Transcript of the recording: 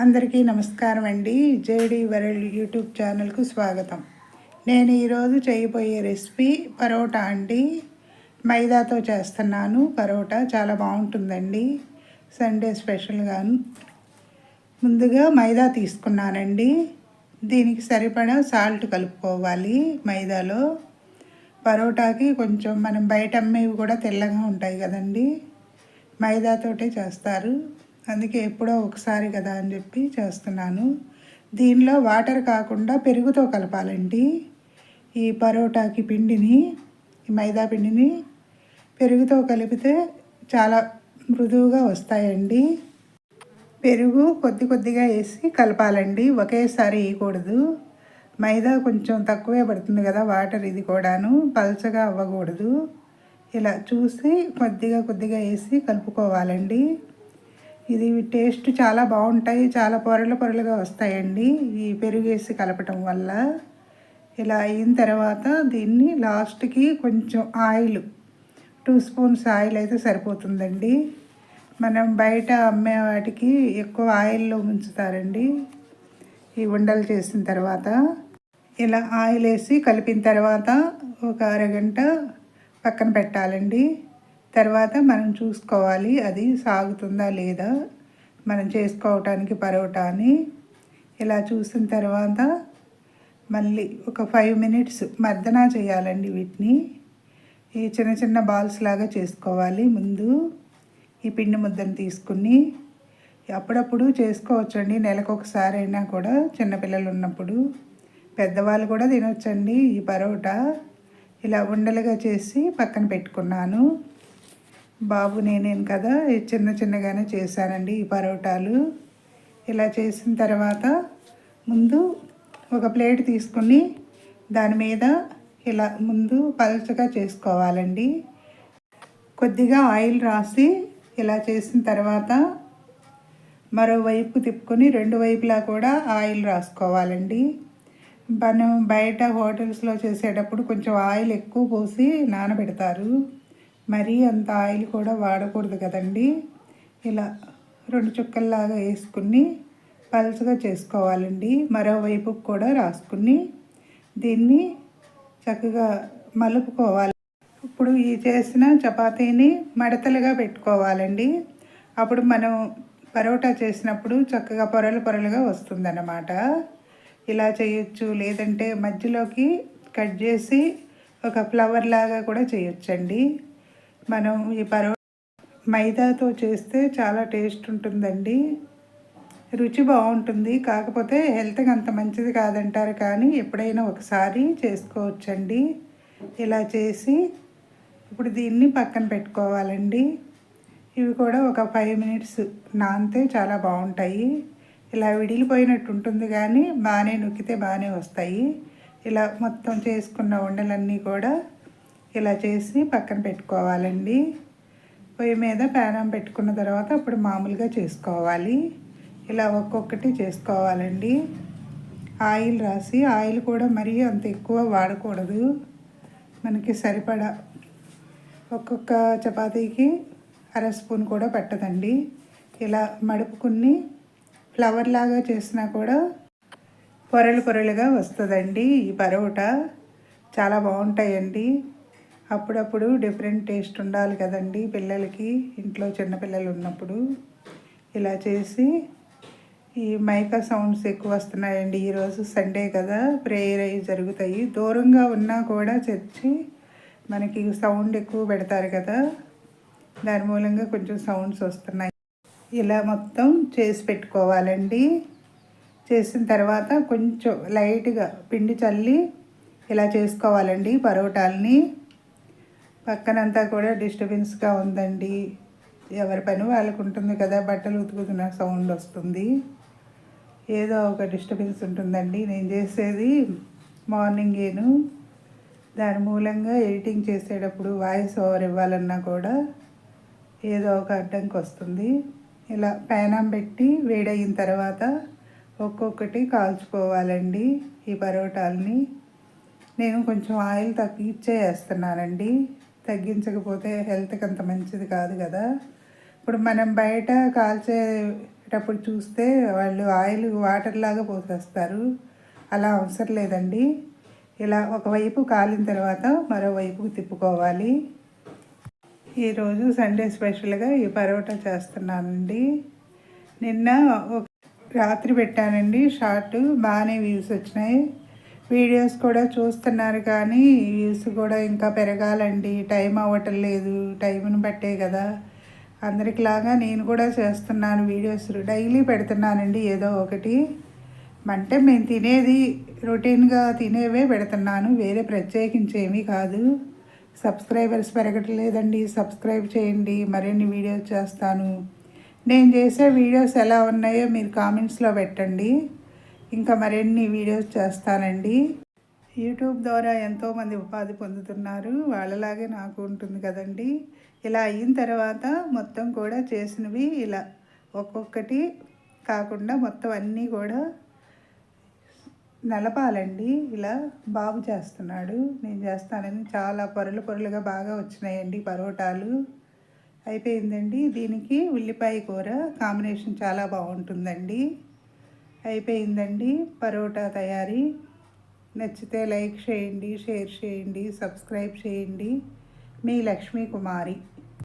అందరికీ నమస్కారం అండి. జేడి వరల్డ్ యూట్యూబ్ ఛానల్కు స్వాగతం. నేను ఈరోజు చేయబోయే రెసిపీ పరోటా అండి. మైదాతో చేస్తున్నాను. పరోటా చాలా బాగుంటుందండి. సండే స్పెషల్గాను. ముందుగా మైదా తీసుకున్నానండి. దీనికి సరిపడా సాల్ట్ కలుపుకోవాలి మైదాలో. పరోటాకి కొంచెం మనం బయట అమ్మేవి కూడా తెల్లగా ఉంటాయి కదండి. మైదాతోటే చేస్తారు. అందుకే ఎప్పుడో ఒకసారి కదా అని చెప్పి చేస్తున్నాను. దీనిలో వాటర్ కాకుండా పెరుగుతో కలపాలండి. ఈ పరోటాకి పిండిని ఈ మైదా పిండిని పెరుగుతో కలిపితే చాలా మృదువుగా వస్తాయండి. పెరుగు కొద్ది కొద్దిగా వేసి కలపాలండి. ఒకేసారి వేయకూడదు. మైదా కొంచెం తక్కువే పడుతుంది కదా వాటర్ ఇది కూడాను. పల్చగా అవ్వకూడదు. ఇలా చూసి కొద్దిగా కొద్దిగా వేసి కలుపుకోవాలండి. ఇది టేస్ట్ చాలా బాగుంటాయి చాలా పొరలు పొరలుగా వస్తాయండి. ఈ పెరుగు వేసి కలపటం వల్ల. ఇలా అయిన తర్వాత దీన్ని లాస్ట్కి కొంచెం ఆయిల్ టూ స్పూన్స్ ఆయిల్ అయితే సరిపోతుందండి. మనం బయట అమ్మే వాటికి ఎక్కువ ఆయిల్లో ఉంచుతారండి. ఈ ఉండలు చేసిన తర్వాత ఇలా ఆయిల్ వేసి కలిపిన తర్వాత ఒక అరగంట పక్కన పెట్టాలండి. తర్వాత మనం చూసుకోవాలి అది సాగుతుందా లేదా మనం చేసుకోవటానికి పరోటాని ఇలా చూసిన తర్వాత మళ్ళీ ఒక ఫైవ్ మినిట్స్ మర్దన చేయాలండి వీటిని. ఈ చిన్న చిన్న బాల్స్ లాగా చేసుకోవాలి. ముందు ఈ పిండి ముద్దను తీసుకుని అప్పుడప్పుడు చేసుకోవచ్చండి. నెలకు ఒకసారి అయినా కూడా చిన్నపిల్లలు ఉన్నప్పుడు. పెద్దవాళ్ళు కూడా తినొచ్చండి ఈ పరోటా. ఇలా ఉండలుగా చేసి పక్కన పెట్టుకున్నాను. బాబు నేనేను కదా చిన్న చిన్నగానే చేశానండి ఈ పరోటాలు. ఇలా చేసిన తర్వాత ముందు ఒక ప్లేట్ తీసుకుని దాని మీద ఇలా ముందు పలచగా చేసుకోవాలండి. కొద్దిగా ఆయిల్ రాసి ఇలా చేసిన తర్వాత మరోవైపు తిప్పుకొని రెండు వైపులా కూడా ఆయిల్ రాసుకోవాలండి. మనం బయట హోటల్స్లో చేసేటప్పుడు కొంచెం ఆయిల్ ఎక్కువ పోసి నానబెడతారు. మరీ అంత ఆయిల్ కూడా వాడకూడదు కదండి. ఇలా రెండు చుక్కల్లాగా వేసుకుని పలుచగా చేసుకోవాలండి. మరోవైపు కూడా రాసుకుని దీన్ని చక్కగా మలుపుకోవాలి. ఇప్పుడు ఈ చేసిన చపాతీని మడతలుగా పెట్టుకోవాలండి. అప్పుడు మనం పరోటా చేసినప్పుడు చక్కగా పొరలు పొరలుగా వస్తుందన్నమాట. ఇలా చేయొచ్చు లేదంటే మధ్యలోకి కట్ చేసి ఒక ఫ్లవర్ లాగా కూడా చేయొచ్చండి. మనం ఈ పరో మైదాతో చేస్తే చాలా టేస్ట్ ఉంటుందండి. రుచి బాగుంటుంది. కాకపోతే హెల్త్కి అంత మంచిది కాదంటారు. కానీ ఎప్పుడైనా ఒకసారి చేసుకోవచ్చండి. ఇలా చేసి ఇప్పుడు దీన్ని పక్కన పెట్టుకోవాలండి. ఇవి కూడా ఒక ఫైవ్ మినిట్స్ నానితే చాలా బాగుంటాయి. ఇలా విడిలిపోయినట్టు ఉంటుంది కానీ బాగానే నొక్కితే బాగానే వస్తాయి. ఇలా మొత్తం చేసుకున్న ఉండలన్నీ కూడా ఇలా చేసి పక్కన పెట్టుకోవాలండి. పొయ్యి మీద పేనం పెట్టుకున్న తర్వాత అప్పుడు మామూలుగా చేసుకోవాలి. ఇలా ఒక్కొక్కటి చేసుకోవాలండి. ఆయిల్ రాసి ఆయిల్ కూడా మరీ అంత ఎక్కువ వాడకూడదు. మనకి సరిపడా ఒక్కొక్క చపాతీకి అర స్పూన్ కూడా పట్టదండి. ఇలా మడుపుకుని ఫ్లవర్ లాగా చేసినా కూడా పొరలు పొరలుగా వస్తుందండి ఈ పరోటా. చాలా బాగుంటాయండి. అప్పుడప్పుడు డిఫరెంట్ టేస్ట్ ఉండాలి కదండి పిల్లలకి. ఇంట్లో చిన్నపిల్లలు ఉన్నప్పుడు ఇలా చేసి ఈ మైకా సౌండ్స్ ఎక్కువ వస్తున్నాయండి. ఈరోజు సండే కదా ప్రేయర్ అవి జరుగుతాయి. దూరంగా ఉన్నా కూడా చర్చి మనకి సౌండ్ ఎక్కువ పెడతారు కదా. దాని మూలంగా కొంచెం సౌండ్స్ వస్తున్నాయి. ఇలా మొత్తం చేసి పెట్టుకోవాలండి. చేసిన తర్వాత కొంచెం లైట్గా పిండి చల్లి ఇలా చేసుకోవాలండి పరోటాలని. పక్కనంతా కూడా డిస్టర్బెన్స్గా ఉందండి. ఎవరి పని వాళ్ళకు ఉంటుంది కదా బట్టలు ఉతుకుతున్న సౌండ్ వస్తుంది. ఏదో ఒక డిస్టర్బెన్స్ ఉంటుందండి. నేను చేసేది మార్నింగేను దాని మూలంగా ఎడిటింగ్ చేసేటప్పుడు వాయిస్ ఓవర్ ఇవ్వాలన్నా కూడా ఏదో ఒక అడ్డంకి వస్తుంది. ఇలా పేనం పెట్టి వేడయిన తర్వాత ఒక్కొక్కటి కాల్చుకోవాలండి ఈ పరోటాలని. నేను కొంచెం ఆయిల్ తగ్గించే వేస్తున్నానండి తగ్గించకపోతే హెల్త్కి అంత మంచిది కాదు కదా. ఇప్పుడు మనం బయట కాల్చేటప్పుడు చూస్తే వాళ్ళు ఆయిల్ వాటర్ లాగా పోసేస్తారు. అలా అవసరం లేదండి. ఇలా ఒకవైపు కాలిన తర్వాత మరోవైపు తిప్పుకోవాలి. ఈరోజు సండే స్పెషల్గా ఈ పరోటా చేస్తున్నానండి. నిన్న ఒక రాత్రి పెట్టానండి. షార్ట్ బాగానే వ్యూస్ వచ్చినాయి. వీడియోస్ కూడా చూస్తున్నారు కానీ వ్యూస్ కూడా ఇంకా పెరగాలండి. టైం అవ్వటం లేదు. టైంని బట్టే కదా. అందరికిలాగా నేను కూడా చేస్తున్నాను వీడియోస్. డైలీ పెడుతున్నానండి ఏదో ఒకటి. అంటే మేము తినేది రొటీన్గా తినేవే పెడుతున్నాను. వేరే ప్రత్యేకించి ఏమీ కాదు. సబ్స్క్రైబర్స్ పెరగట్లేదండి. సబ్స్క్రైబ్ చేయండి. మరిన్ని వీడియోస్ చేస్తాను. నేను చేసే వీడియోస్ ఎలా ఉన్నాయో మీరు కామెంట్స్లో పెట్టండి. ఇంకా మరిన్ని వీడియోస్ చేస్తానండి. యూట్యూబ్ ద్వారా ఎంతోమంది ఉపాధి పొందుతున్నారు. వాళ్ళలాగే నాకు ఉంటుంది కదండి. ఇలా అయిన తర్వాత మొత్తం కూడా చేసినవి ఇలా ఒక్కొక్కటి కాకుండా మొత్తం అన్నీ కూడా నలపాలండి. ఇలా బాగు చేస్తున్నాడు. నేను చేస్తానని చాలా పొరలు పొరలుగా బాగా వచ్చినాయండి పరోటాలు. అయిపోయిందండి. దీనికి ఉల్లిపాయ కూర కాంబినేషన్ చాలా బాగుంటుందండి. అయిపోయిందండి. పరోటా తయారీ. నచ్చితే లైక్ చేయండి షేర్ చేయండి సబ్స్క్రైబ్ చేయండి. మీ లక్ష్మీ కుమారి.